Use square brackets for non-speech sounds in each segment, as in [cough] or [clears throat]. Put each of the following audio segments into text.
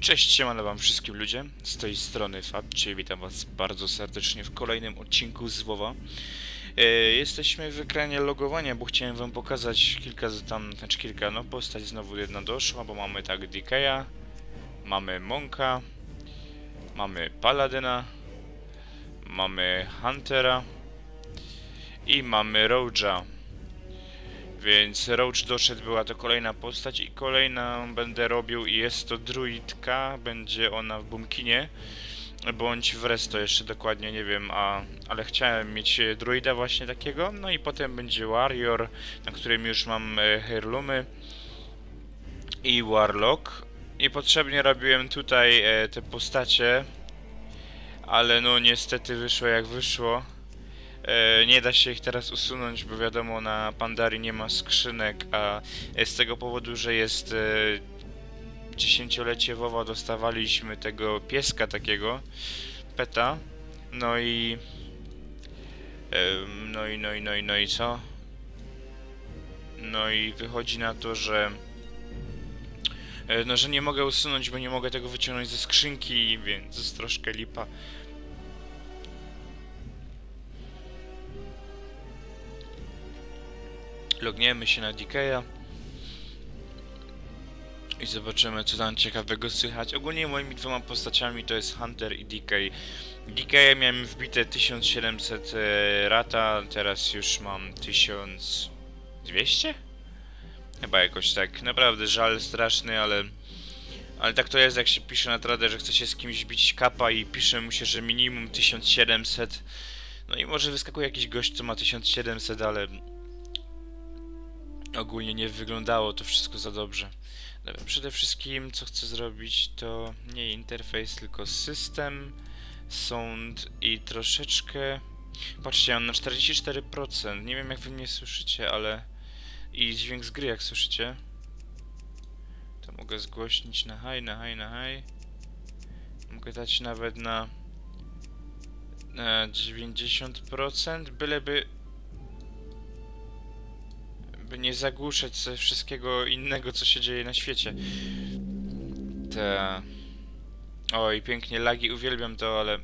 Cześć, siemano wam wszystkim ludzie, z tej strony Fabcie, witam was bardzo serdecznie w kolejnym odcinku z WoWa. E, jesteśmy w ekranie logowania, bo chciałem wam pokazać kilka, tam, znaczy kilka, no postać znowu jedna doszła, bo mamy tak DK'a, mamy Monka, mamy Paladyna, mamy Huntera i mamy Roja. Więc Roach doszedł, była to kolejna postać i kolejną będę robił i jest to druidka, będzie ona w Bumkinie bądź w Resto jeszcze dokładnie nie wiem, a, ale chciałem mieć druida właśnie takiego, no i potem będzie Warrior, na którym już mam e, heirloomy i Warlock i potrzebnie robiłem tutaj e, te postacie, ale no niestety wyszło jak wyszło. E, nie da się ich teraz usunąć, bo wiadomo, na Pandari nie ma skrzynek, a z tego powodu, że jest e, dziesięciolecie WoWa, dostawaliśmy tego pieska takiego, peta, no i... no i, no i, no i, no i co? No i wychodzi na to, że... e, No, że nie mogę usunąć, bo nie mogę tego wyciągnąć ze skrzynki, więc jest troszkę lipa. Logniemy się na DK'a i zobaczymy co tam ciekawego słychać. Ogólnie moimi dwoma postaciami to jest Hunter i DK. DK miałem wbite 1700 e, rata, teraz już mam 1200? Chyba jakoś tak. Naprawdę żal straszny, ale... Ale tak to jest, jak się pisze na tradę, że chce się z kimś bić kapa i pisze mu się, że minimum 1700. No i może wyskakuje jakiś gość, co ma 1700, ale ogólnie nie wyglądało to wszystko za dobrze. Dobra, przede wszystkim co chcę zrobić to nie interfejs, tylko system, sound i troszeczkę... Patrzcie, mam na 44%, nie wiem jak wy mnie słyszycie, ale... I dźwięk z gry jak słyszycie. To mogę zgłośnić na high, na high, na high. Mogę dać nawet na... Na 90%, byleby by nie zagłuszać wszystkiego innego, co się dzieje na świecie. Te... Oj, pięknie, lagi, uwielbiam to, ale...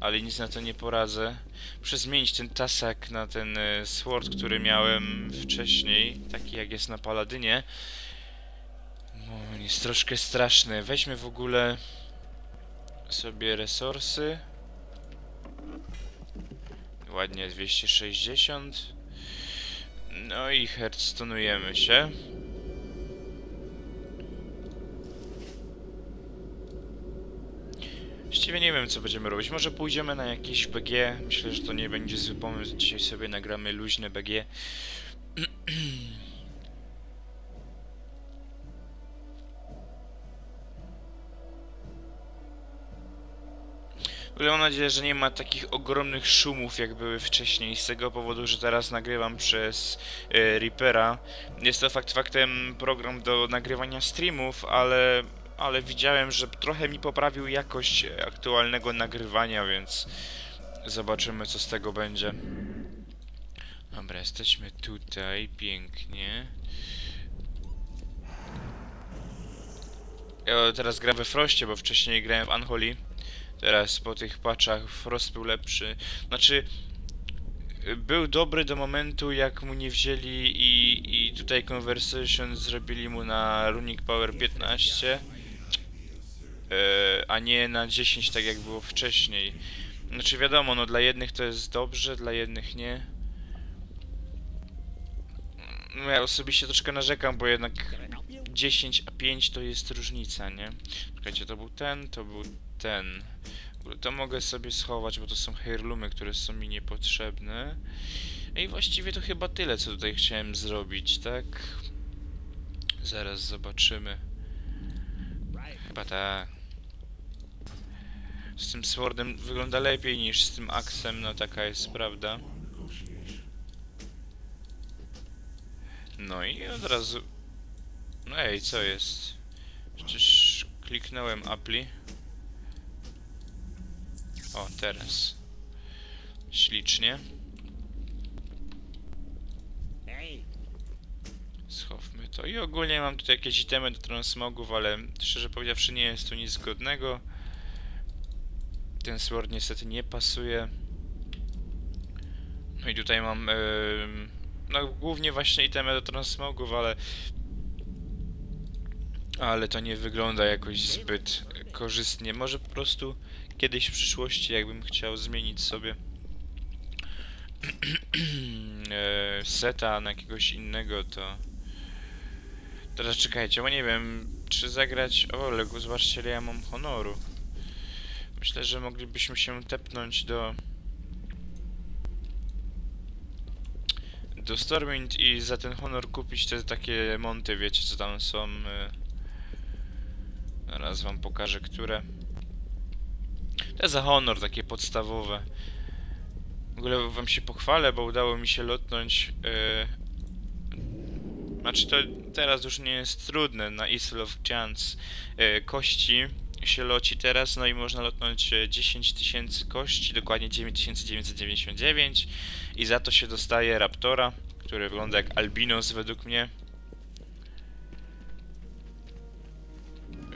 Ale nic na to nie poradzę. Muszę zmienić ten tasak na ten e, sword, który miałem wcześniej, taki jak jest na Paladynie. No, on jest troszkę straszny. Weźmy w ogóle sobie resursy. Ładnie 260. No i hearthstonujemy się. Właściwie nie wiem co będziemy robić. Może pójdziemy na jakiś BG. Myślę, że to nie będzie zły pomysł. Dzisiaj sobie nagramy luźne BG. [clears throat] Ale mam nadzieję, że nie ma takich ogromnych szumów, jak były wcześniej, z tego powodu, że teraz nagrywam przez e, Reapera. Jest to fakt faktem program do nagrywania streamów, ale, ale widziałem, że trochę mi poprawił jakość aktualnego nagrywania, więc zobaczymy, co z tego będzie. Dobra, jesteśmy tutaj, pięknie. Ja teraz gram we Frostie, bo wcześniej grałem w Unholy. Teraz po tych patchach Frost był lepszy. Znaczy, był dobry do momentu, jak mu nie wzięli i, i tutaj Conversation zrobili mu na Runic Power 15, e, a nie na 10, tak jak było wcześniej. Znaczy wiadomo, no dla jednych to jest dobrze, dla jednych nie. No ja osobiście troszkę narzekam, bo jednak 10 a 5 to jest różnica, nie? Czekajcie, to był ten, to był ten. To mogę sobie schować, bo to są heirloomy, które są mi niepotrzebne. I właściwie to chyba tyle, co tutaj chciałem zrobić, tak? Zaraz zobaczymy. Chyba tak. Z tym swordem wygląda lepiej niż z tym aksem, no taka jest prawda. No i od razu... No ej, co jest? Przecież kliknąłem appli. O, teraz. Ślicznie. Schowmy to. I ogólnie mam tutaj jakieś itemy do transmogów, ale szczerze powiedziawszy nie jest tu nic zgodnego. Ten sword niestety nie pasuje. No i tutaj mam em, no głównie właśnie itemy do transmogów, ale ale to nie wygląda jakoś zbyt korzystnie. Może po prostu kiedyś w przyszłości jakbym chciał zmienić sobie [clears throat] e, seta na jakiegoś innego, to teraz czekajcie, bo nie wiem, czy zagrać... O, Legu, zobaczcie, ile ja mam honoru. Myślę, że moglibyśmy się tepnąć do... Do Stormwind i za ten honor kupić te takie monty, wiecie co tam są. e. Zaraz wam pokażę, które. Te za honor, takie podstawowe. W ogóle wam się pochwalę, bo udało mi się lotnąć. e, Znaczy to teraz już nie jest trudne na Isle of Giants e, kości się loci teraz, no i można lotnąć e, 10 tysięcy kości, dokładnie 9999 i za to się dostaje Raptora, który wygląda jak Albinos według mnie.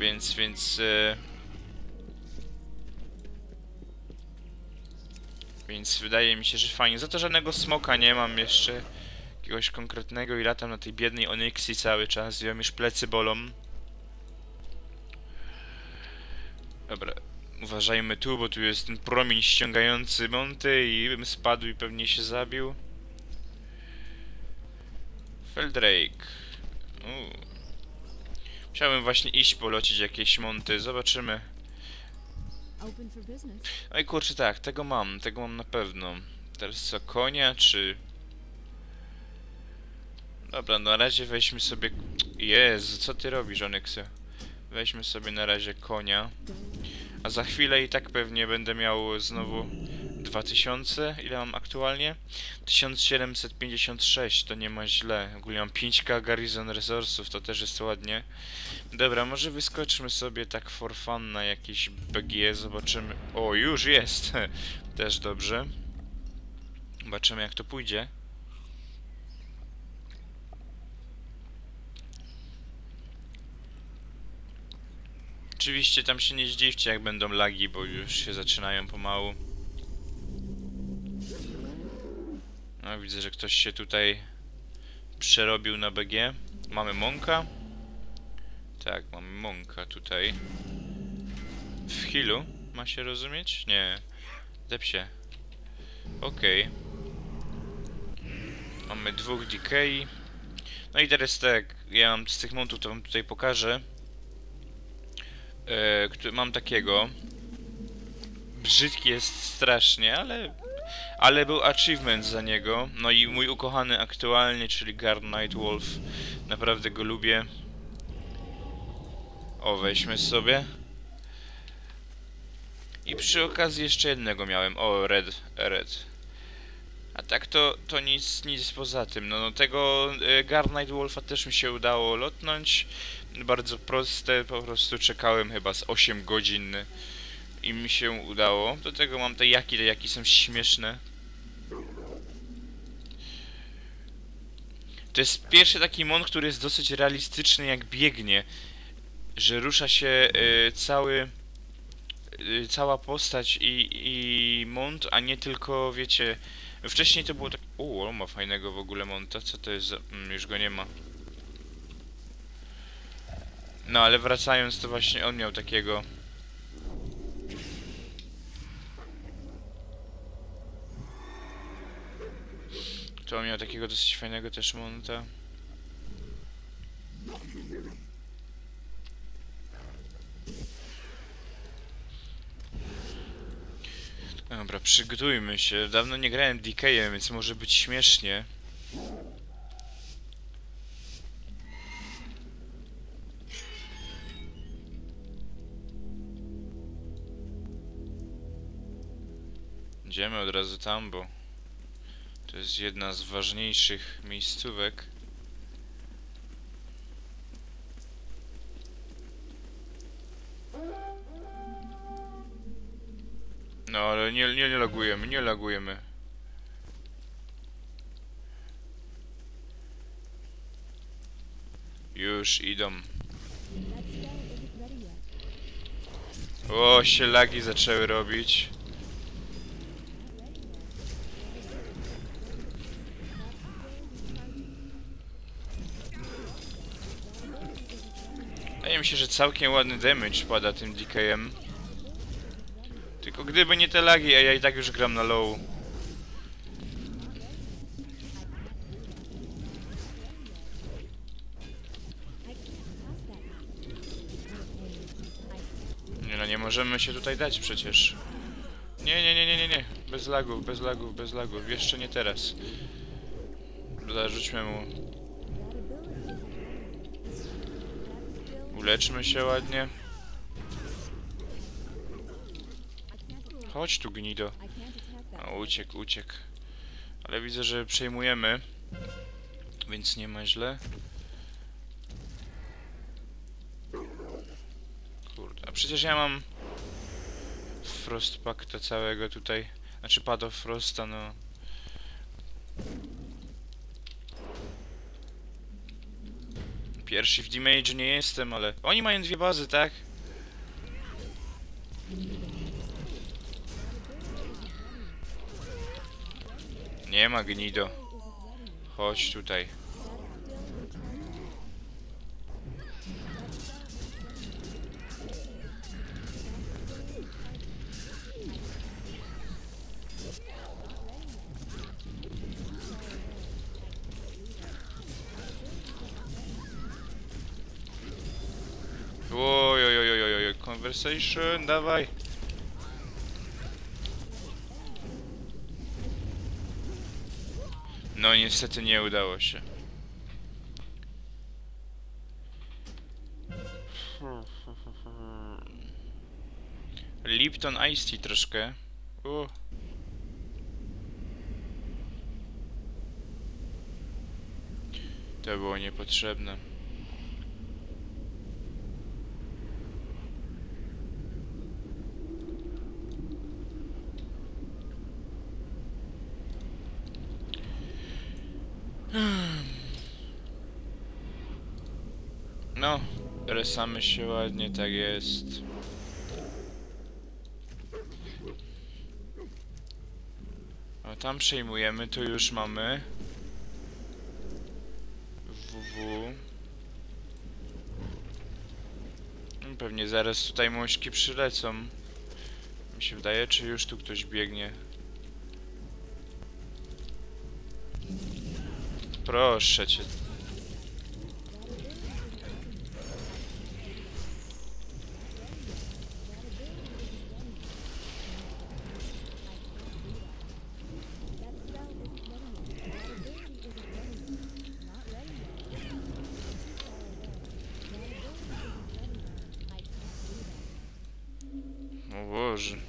Więc, więc... E... Więc wydaje mi się, że fajnie. Za to żadnego smoka nie mam jeszcze jakiegoś konkretnego i latam na tej biednej Onyxi cały czas. Wiem, już plecy bolą. Dobra, uważajmy tu, bo tu jest ten promień ściągający monty i bym spadł i pewnie się zabił. Feldrake. Uuu. Chciałbym właśnie iść polocić jakieś monty, zobaczymy. I kurczę tak, tego mam, tego mam na pewno. Teraz co, konia czy... Dobra, na razie weźmy sobie... Jezu, co ty robisz, Onyxy? Weźmy sobie na razie konia. A za chwilę i tak pewnie będę miał znowu 2000, ile mam aktualnie? 1756, to nie ma źle. Ogólnie mam 5k Garrison Resource'ów, to też jest ładnie. Dobra, może wyskoczmy sobie tak for fun na jakieś BG, zobaczymy. O, już jest! [laughs] też dobrze. Zobaczymy jak to pójdzie. Oczywiście tam się nie zdziwcie jak będą lagi, bo już się zaczynają pomału. No widzę, że ktoś się tutaj przerobił na BG. Mamy Monka. Tak, mamy Monka tutaj. W healu ma się rozumieć? Nie. Depsie. Okej. Mamy dwóch DK. No i teraz tak, ja mam z tych montów, to wam tutaj pokażę. E, mam takiego. Brzydki jest strasznie, ale ale był achievement za niego. No i mój ukochany aktualnie, czyli Guard Nightwolf. Naprawdę go lubię. O, weźmy sobie. I przy okazji jeszcze jednego miałem. O, Red. Red. A tak to, to nic, nic poza tym. No, no tego y, Guard Nightwolfa też mi się udało lotnąć. Bardzo proste, po prostu czekałem chyba z 8 godzin i mi się udało. Do tego mam te jaki, te jaki są śmieszne. To jest pierwszy taki mon, który jest dosyć realistyczny jak biegnie. Że rusza się y, cały... Y, cała postać i, i mont, a nie tylko, wiecie... Wcześniej to było tak... Uuu, ma fajnego w ogóle monta. Co to jest za... Mm, już go nie ma. No, ale wracając, to właśnie on miał takiego... To miał takiego dosyć fajnego też monta. Dobra, przygotujmy się. Dawno nie grałem DK-em, więc może być śmiesznie. Idziemy od razu tam, bo to jest jedna z ważniejszych miejscówek. No ale nie, nie, nie lagujemy, nie lagujemy. już idą. O, się lagi zaczęły robić. Się, że całkiem ładny damage pada tym DKM. Tylko gdyby nie te lagi, a ja i tak już gram na low. Nie no, nie możemy się tutaj dać przecież. Nie, nie, nie, nie, nie, nie. Bez lagów, bez lagów, bez lagów. Jeszcze nie teraz. Zarzućmy mu. Skill Uleczmy się ładnie. Chodź tu, gnido. A, uciekł, uciekł. Ale widzę, że przejmujemy. Więc nie ma źle. Kurde, a przecież ja mam... Frostpakta całego tutaj. Znaczy Pad of Frosta, no. Pierwszy w damage nie jestem, ale... Oni mają dwie bazy, tak? Nie ma gnido. Chodź tutaj. Conversation, dawaj. No niestety nie udało się. Lipton Ice Tea troszkę. U. To było niepotrzebne. No, resamy się ładnie, tak jest. O, tam przejmujemy, tu już mamy. WW. No, Pewnie zaraz tutaj muśki przylecą. Mi się wydaje, czy już tu ktoś biegnie. Proszę cię. That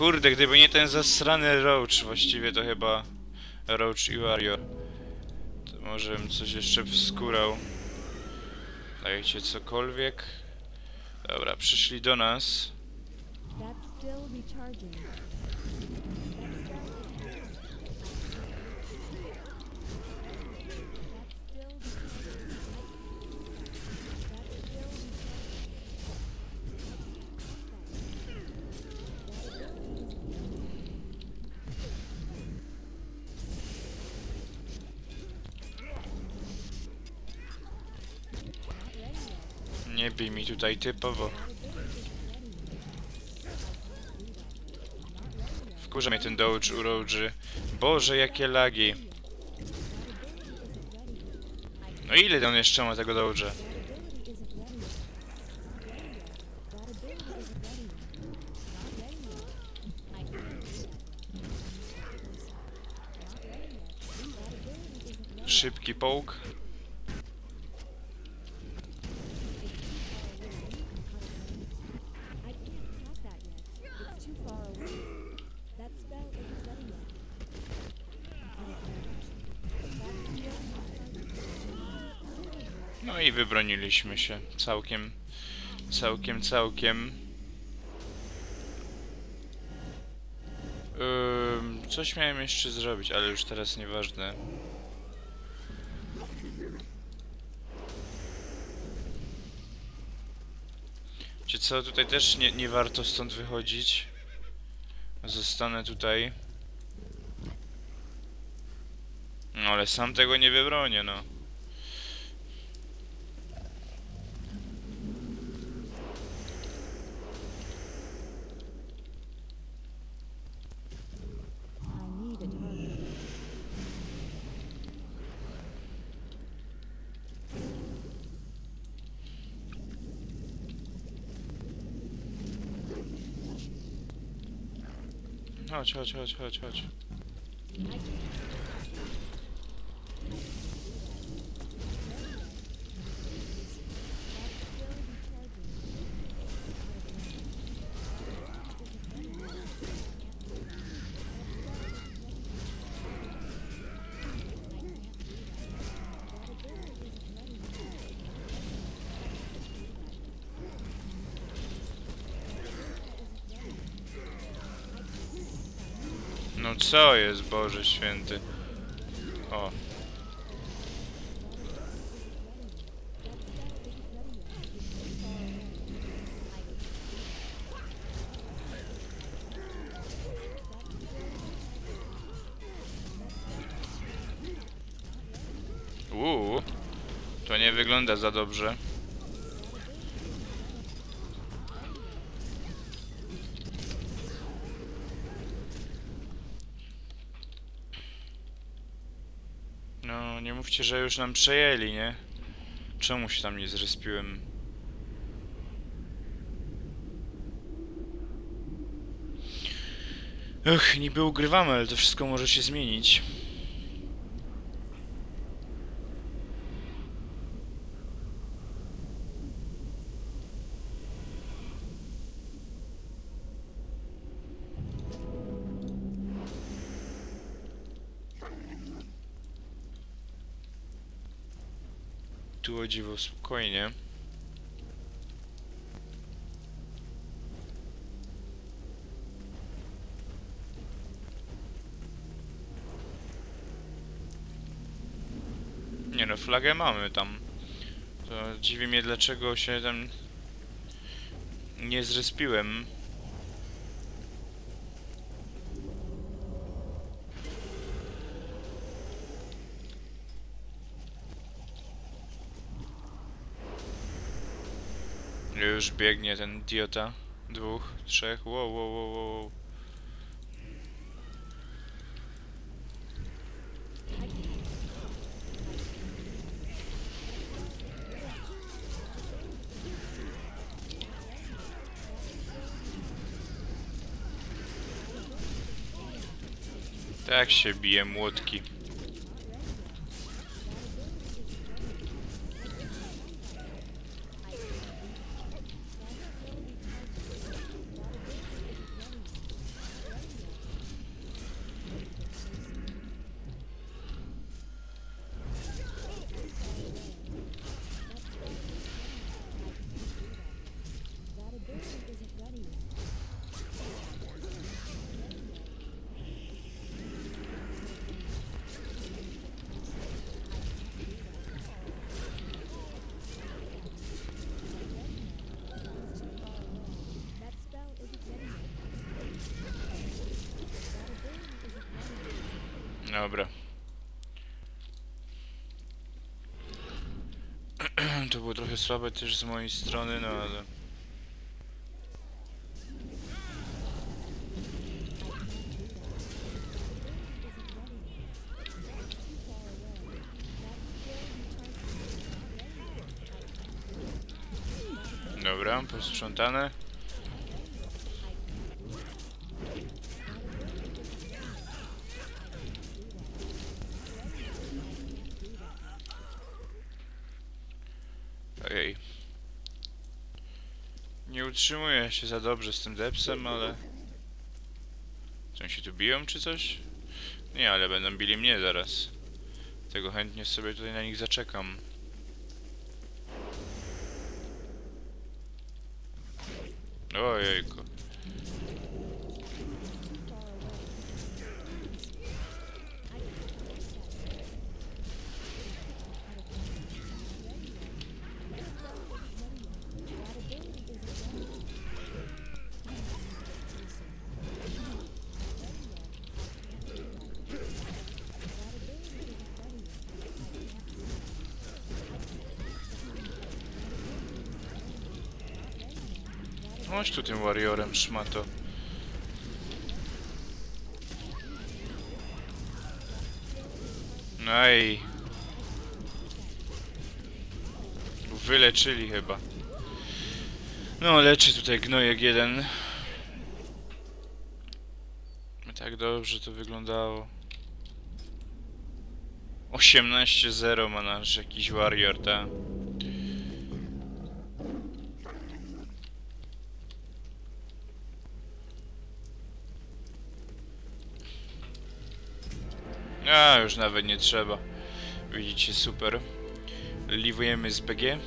Kurde, gdyby nie ten zasrany Roach, właściwie to chyba Roach i Warrior. To może bym coś jeszcze wskórał. Dajcie cokolwiek. Dobra, przyszli do nas. Nie bij mi tutaj typowo. Wkurza mnie ten Doge u Roży. Boże, jakie lagi. No ile on jeszcze ma tego Doge'a? Szybki połk. Wybroniliśmy się. Całkiem, całkiem, całkiem. Coś miałem jeszcze zrobić, ale już teraz nieważne. Wiecie co, tutaj też nie, nie warto stąd wychodzić. Zostanę tutaj. No ale sam tego nie wybronię, no. Chodź, chodź, chodź, chodź, chodź. No co jest, Boże Święty? O. Uuu, to nie wygląda za dobrze. No, nie mówcie, że już nam przejęli, nie? Czemu się tam nie zrespiłem? Ech, niby ugrywamy, ale to wszystko może się zmienić. Tu o dziwo spokojnie. Nie no, flagę mamy tam. To dziwi mnie dlaczego się tam nie zrespiłem. Już biegnie ten idiota. Dwóch, trzech, wow, wow, wow, wow. Tak się bije młotki. Dobra. [clears throat] To było trochę słabe też z mojej strony, no ale... Dobra, posprzątane. Ojej. Nie utrzymuję się za dobrze z tym depsem, ale... Czy oni się tu biją, czy coś? Nie, ale będą bili mnie zaraz. Tego chętnie sobie tutaj na nich zaczekam. Ojejku. Chodź tu tym warriorem, szmato. No i... Wyleczyli chyba. No, leczy tutaj gnojek jeden. Tak dobrze to wyglądało. 18-0 ma nasz jakiś warrior, ta. A, już nawet nie trzeba. Widzicie, super. Liwujemy z BG.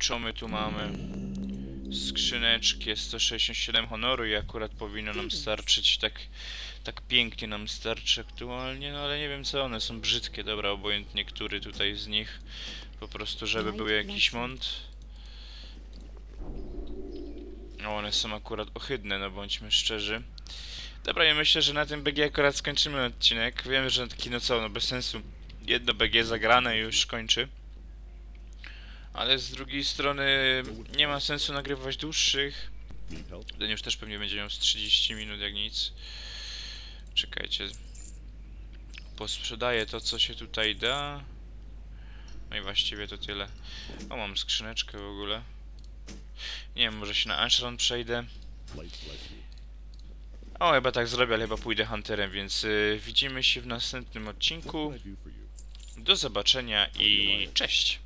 Co my tu mamy? Skrzyneczki, jest 167 honoru i akurat powinno nam starczyć tak, tak pięknie nam starczy aktualnie, no ale nie wiem co one są brzydkie, dobra, obojętnie który tutaj z nich, po prostu żeby był jakiś mont. No one są akurat ohydne, no bądźmy szczerzy. Dobra, ja myślę, że na tym BG akurat skończymy odcinek. Wiem, że taki no co, no bez sensu. Jedno BG zagrane już kończy. Ale z drugiej strony nie ma sensu nagrywać dłuższych. Ten już też pewnie będzie miał z 30 minut jak nic. Czekajcie. Posprzedaję to co się tutaj da. No i właściwie to tyle. O, mam skrzyneczkę w ogóle. Nie wiem, może się na Ashron przejdę. O, chyba tak zrobię, ale chyba pójdę Hunterem, więc y, widzimy się w następnym odcinku. Do zobaczenia i cześć!